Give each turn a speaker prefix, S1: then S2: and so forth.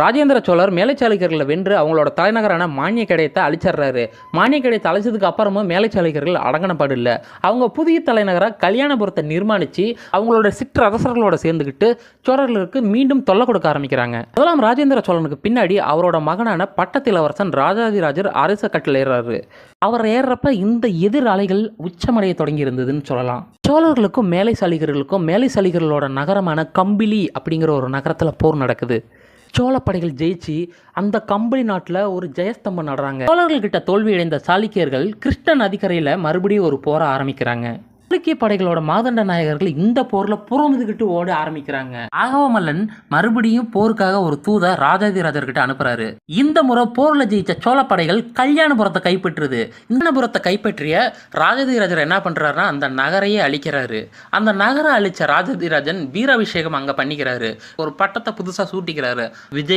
S1: ராஜேந்திர சோழர் மேலைச்சாளுக்கியர்களை வென்று அவங்களோட தலைநகரான மானிய கடையத்தை அழிச்சிடுறாரு. மானிய கடையத்தை அழிச்சதுக்கு அப்புறமும் மேலைச்சாளுக்கியர்கள் அடங்கனப்பாடு இல்லை அவங்க புதிய தலைநகராக கல்யாணபுரத்தை நிர்மாணித்து அவங்களோட சிற்றரசர்களோட சேர்ந்துக்கிட்டு சோழர்களுக்கு மீண்டும் தொல்லை கொடுக்க ஆரம்பிக்கிறாங்க. முதலாம் ராஜேந்திர சோழனுக்கு பின்னாடி அவரோட மகனான பட்டத்திலவரசன் ராஜாதிராஜர் அரச கட்டில் ஏறுறாரு. அவர் ஏறுறப்ப இந்த எதிர் அலைகள் உச்சமடைய தொடங்கி இருந்ததுன்னு சொல்லலாம். சோழர்களுக்கும் மேலை சாலிகர்களுக்கும் மேலை சாலிகர்களோட நகரமான கம்பிலி அப்படிங்கிற ஒரு நகரத்தில் போர் நடக்குது. சோழப்படைகள் ஜெயிச்சு அந்த கம்பளி நாட்டில் ஒரு ஜெயஸ்தம்பம் நடுறாங்க. சோழர்கள்கிட்ட தோல்வியடைந்த சாளுக்கியர்கள் கிருஷ்ண நதிக்கரையில் மறுபடியும் ஒரு போரை ஆரம்பிக்கிறாங்க. சாளுக்கிய படைகளோட மாதண்ட நாயகர்கள் இந்த போர்ல புறமுதுகிட்டு ஓட ஆரம்பிக்கிறாங்க. ஆகவமல்லன் மறுபடியும் போருக்காக ஒரு தூத ராஜாதிராஜர்கிட்ட அனுப்புறாரு. இந்த முறை போர்ல ஜெயிச்ச சோழ படைகள் கல்யாணபுரத்தை கைப்பற்றுது. கல்யாணபுரத்தை கைப்பற்றிய ராஜாதிராஜர் என்ன பண்றாருன்னா அந்த நகரையே அழிக்கிறாரு. அந்த நகரை அழிச்ச ராஜாதிராஜன் வீராபிஷேகம் அங்க பண்ணிக்கிறாரு. ஒரு பட்டத்தை புதுசா சூட்டிக்கிறாரு. விஜய